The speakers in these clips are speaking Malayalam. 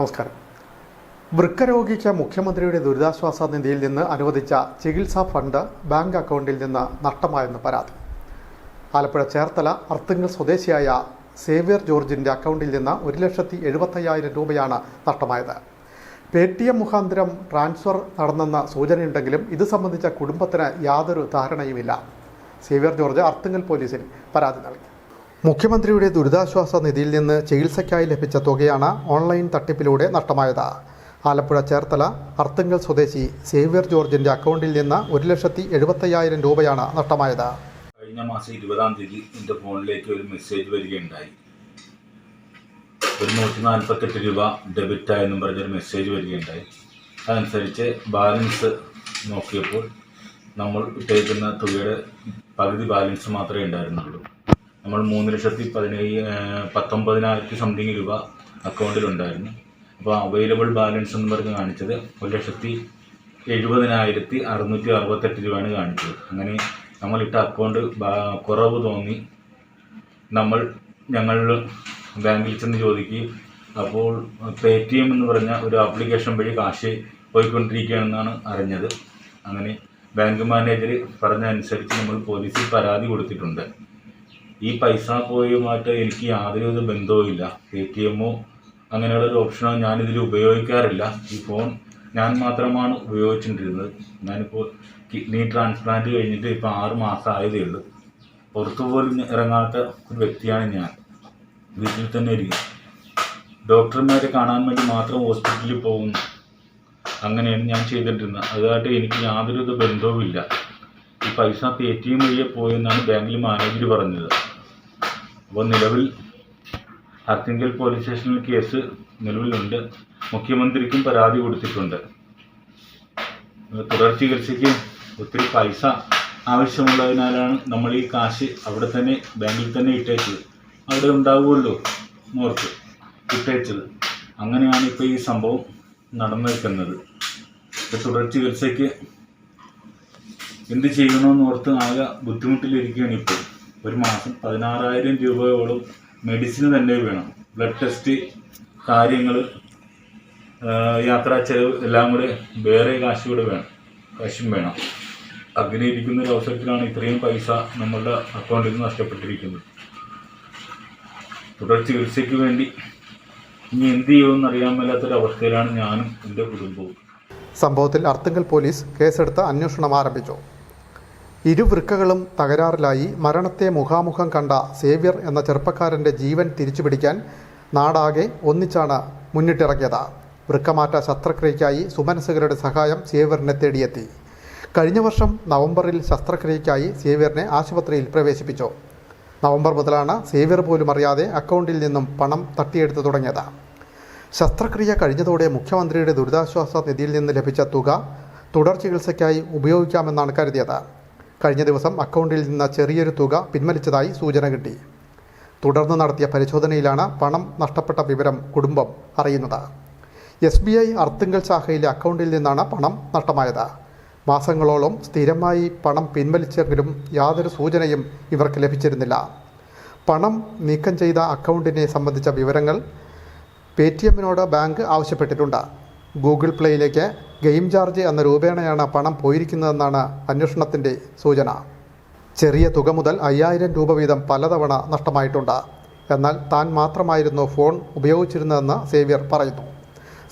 നമസ്കാരം. വൃക്കരോഗിക്ക് മുഖ്യമന്ത്രിയുടെ ദുരിതാശ്വാസ നിധിയിൽ നിന്ന് അനുവദിച്ച ചികിത്സാ ഫണ്ട് ബാങ്ക് അക്കൗണ്ടിൽ നിന്ന് നഷ്ടമായെന്ന് പരാതി. ആലപ്പുഴ ചേർത്തല അർത്തുങ്കൽ സ്വദേശിയായ സേവ്യർ ജോർജിന്റെ അക്കൗണ്ടിൽ നിന്ന് ഒരു ലക്ഷത്തി എഴുപത്തയ്യായിരം രൂപയാണ് നഷ്ടമായത്. പേ ടി എം മുഖാന്തരം ട്രാൻസ്ഫർ നടന്നെന്ന സൂചനയുണ്ടെങ്കിലും ഇത് സംബന്ധിച്ച കുടുംബത്തിന് യാതൊരു ധാരണയുമില്ല. സേവ്യർ ജോർജ് അർത്തുങ്കൽ പോലീസിൽ പരാതി നൽകി. മുഖ്യമന്ത്രിയുടെ ദുരിതാശ്വാസ നിധിയിൽ നിന്ന് ചികിത്സയ്ക്കായി ലഭിച്ച തുകയാണ് ഓൺലൈൻ തട്ടിപ്പിലൂടെ നഷ്ടമായത്. ആലപ്പുഴ ചേർത്തല അർത്തുങ്കൽ സ്വദേശി സേവ്യർ ജോർജിന്റെ അക്കൗണ്ടിൽ നിന്ന് ഒരു ലക്ഷത്തി എഴുപത്തയ്യായിരം രൂപയാണ് നഷ്ടമായത്. കഴിഞ്ഞ മാസം ഇരുപതാം തീയതി എന്റെ ഫോണിലേക്ക് ഒരു മെസ്സേജ് വരികയുണ്ടായി. ഒരു നൂറ്റി നാൽപ്പത്തെട്ട് രൂപ ഡെബിറ്റ് ആയെന്നും പറഞ്ഞൊരു മെസ്സേജ് വരികയുണ്ടായി. അതനുസരിച്ച് ബാലൻസ് നോക്കിയപ്പോൾ നമ്മൾ ഇട്ടേക്കുന്ന തുകയുടെ പകുതി ബാലൻസ് മാത്രമേ ഉണ്ടായിരുന്നുള്ളൂ. നമ്മൾ മൂന്ന് ലക്ഷത്തി പതിനേഴ് പത്തൊമ്പതിനായിരത്തി സംതിങ് രൂപ അക്കൗണ്ടിലുണ്ടായിരുന്നു. അപ്പോൾ അവൈലബിൾ ബാലൻസ് എന്ന് പറഞ്ഞ് കാണിച്ചത് ഒരു ലക്ഷത്തി എഴുപതിനായിരത്തി അറുന്നൂറ്റി അറുപത്തെട്ട് രൂപയാണ് കാണിച്ചത്. അങ്ങനെ നമ്മളിട്ട അക്കൗണ്ട് കുറവ് തോന്നി. നമ്മൾ ഞങ്ങൾ ബാങ്കിൽ ചെന്ന് ചോദിക്കുകയും അപ്പോൾ പേ ടി എം എന്ന് പറഞ്ഞ ഒരു ആപ്ലിക്കേഷൻ വഴി കാശ് പോയിക്കൊണ്ടിരിക്കുകയാണെന്നാണ് അറിഞ്ഞത്. അങ്ങനെ ബാങ്ക് മാനേജർ പറഞ്ഞ അനുസരിച്ച് നമ്മൾ പോലീസിൽ പരാതി കൊടുത്തിട്ടുണ്ട്. ഈ പൈസ പോയുമായിട്ട് എനിക്ക് യാതൊരു ബന്ധവുമില്ല പേ ടി എമ്മോ അങ്ങനെയുള്ള ഒരു ഓപ്ഷനോ ഞാനിതിൽ ഉപയോഗിക്കാറില്ല. ഈ ഫോൺ ഞാൻ മാത്രമാണ് ഉപയോഗിച്ചിട്ടിരുന്നത്. ഞാനിപ്പോൾ കിഡ്നി ട്രാൻസ്പ്ലാന്റ് കഴിഞ്ഞിട്ട് ഇപ്പോൾ ആറ് മാസം ആയതേ ഉള്ളൂ. പുറത്തു പോലും ഇറങ്ങാത്ത ഒരു വ്യക്തിയാണ് ഞാൻ. വീട്ടിൽ തന്നെ ഇരിക്കും. ഡോക്ടർമാരെ കാണാൻ വേണ്ടി മാത്രം ഹോസ്പിറ്റലിൽ പോകുന്നു അങ്ങനെയാണ് ഞാൻ ചെയ്തിട്ടിരുന്നത്. അതുമായിട്ട് എനിക്ക് യാതൊരു ബന്ധവുമില്ല. ഈ പൈസ പേ ടി എം വഴിയെ പോയെന്നാണ് ബാങ്കിൽ മാനേജർ പറഞ്ഞത്. അപ്പോൾ നിലവിൽ അർത്തിങ്കൽ പോലീസ് സ്റ്റേഷനിൽ കേസ് നിലവിലുണ്ട്. മുഖ്യമന്ത്രിക്കും പരാതി കൊടുത്തിട്ടുണ്ട്. തുടർ ചികിത്സയ്ക്ക് ഒത്തിരി പൈസ ആവശ്യമുള്ളതിനാലാണ് നമ്മൾ ഈ കാശ് അവിടെ തന്നെ ബാങ്കിൽ തന്നെ ഇട്ടേച്ചത്. അവിടെ ഉണ്ടാവുമല്ലോ മോർക്ക് ഇട്ടേച്ചത്. അങ്ങനെയാണ് ഇപ്പോൾ ഈ സംഭവം നടന്നു നിൽക്കുന്നത് തുടർ ചികിത്സയ്ക്ക് എന്ത് ചെയ്യണമെന്ന് ഓർത്ത് ആകെ ബുദ്ധിമുട്ടിലിരിക്കുകയാണ് ഇപ്പോൾ. ഒരു മാസം പതിനാറായിരം രൂപയോളം മെഡിസിന് തന്നെ വേണം. ബ്ലഡ് ടെസ്റ്റ് കാര്യങ്ങൾ യാത്രാ ചെലവ് എല്ലാം കൂടെ വേറെ കാശ് കൂടെ വേണം. കാശും വേണം. അങ്ങനെ ഇരിക്കുന്ന ഒരു അവസരത്തിലാണ് ഇത്രയും പൈസ നമ്മളുടെ അക്കൗണ്ടിൽ നിന്ന് നഷ്ടപ്പെട്ടിരിക്കുന്നത്. തുടർ ചികിത്സയ്ക്ക് വേണ്ടി ഇനി എന്ത് ചെയ്യുമെന്ന് അറിയാൻ മേലാത്തൊരു അവസ്ഥയിലാണ് ഞാനും എന്റെ കുടുംബവും. സംഭവത്തിൽ അർത്തുങ്കൽ പോലീസ് കേസെടുത്ത് അന്വേഷണം ആരംഭിച്ചു. ഇരുവൃക്കകളും തകരാറിലായി മരണത്തെ മുഖാമുഖം കണ്ട സേവ്യർ എന്ന ചെറുപ്പക്കാരന്റെ ജീവൻ തിരിച്ചുപിടിക്കാൻ നാടാകെ ഒന്നിച്ചാണ് മുന്നിട്ടിറങ്ങിയത്. വൃക്കമാറ്റ ശസ്ത്രക്രിയയ്ക്കായി സുമനസുകളുടെ സഹായം സേവ്യറിനെ തേടിയെത്തി. കഴിഞ്ഞ വർഷം നവംബറിൽ ശസ്ത്രക്രിയയ്ക്കായി സേവ്യറിനെ ആശുപത്രിയിൽ പ്രവേശിപ്പിച്ചു. നവംബർ മുതലാണ് സേവ്യർ പോലും അറിയാതെ അക്കൗണ്ടിൽ നിന്നും പണം തട്ടിയെടുത്തു തുടങ്ങിയത്. ശസ്ത്രക്രിയ കഴിഞ്ഞതോടെ മുഖ്യമന്ത്രിയുടെ ദുരിതാശ്വാസ നിധിയിൽ നിന്ന് ലഭിച്ച തുക തുടർ ചികിത്സയ്ക്കായി ഉപയോഗിക്കാമെന്നാണ് കരുതിയത്. കഴിഞ്ഞ ദിവസം അക്കൗണ്ടിൽ നിന്ന് ചെറിയൊരു തുക പിൻവലിച്ചതായി സൂചന കിട്ടി. തുടർന്ന് നടത്തിയ പരിശോധനയിലാണ് പണം നഷ്ടപ്പെട്ട വിവരം കുടുംബം അറിയുന്നത്. എസ് ബി ഐ അർത്തുങ്കൽ ശാഖയിലെ അക്കൗണ്ടിൽ നിന്നാണ് പണം നഷ്ടമായത്. മാസങ്ങളോളം സ്ഥിരമായി പണം പിൻവലിച്ചെങ്കിലും യാതൊരു സൂചനയും ഇവർക്ക് ലഭിച്ചിരുന്നില്ല. പണം നീക്കം ചെയ്ത അക്കൗണ്ടിനെ സംബന്ധിച്ച വിവരങ്ങൾ പേ ടി എമ്മിനോട് ബാങ്ക് ആവശ്യപ്പെട്ടിട്ടുണ്ട്. ഗൂഗിൾ പ്ലേയിലേക്ക് ഗെയിം ചാർജ് എന്ന രൂപേണയാണ് പണം പോയിരിക്കുന്നതെന്നാണ് അന്വേഷണത്തിന്റെ സൂചന. ചെറിയ തുക മുതൽ അയ്യായിരം രൂപ വീതം പലതവണ നഷ്ടമായിട്ടുണ്ട്. എന്നാൽ താൻ മാത്രമായിരുന്നു ഫോൺ ഉപയോഗിച്ചിരുന്നതെന്ന് സേവ്യർ പറയുന്നു.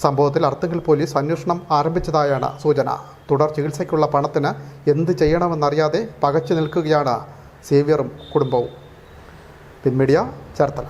സംഭവത്തിൽ അർത്തുങ്കൽ പോലീസ് അന്വേഷണം ആരംഭിച്ചതായാണ് സൂചന. തുടർ ചികിത്സയ്ക്കുള്ള പണത്തിന് എന്ത് ചെയ്യണമെന്നറിയാതെ പകച്ചു നിൽക്കുകയാണ് സേവ്യറും കുടുംബവും. പിൻമീഡിയ ചേർത്തല.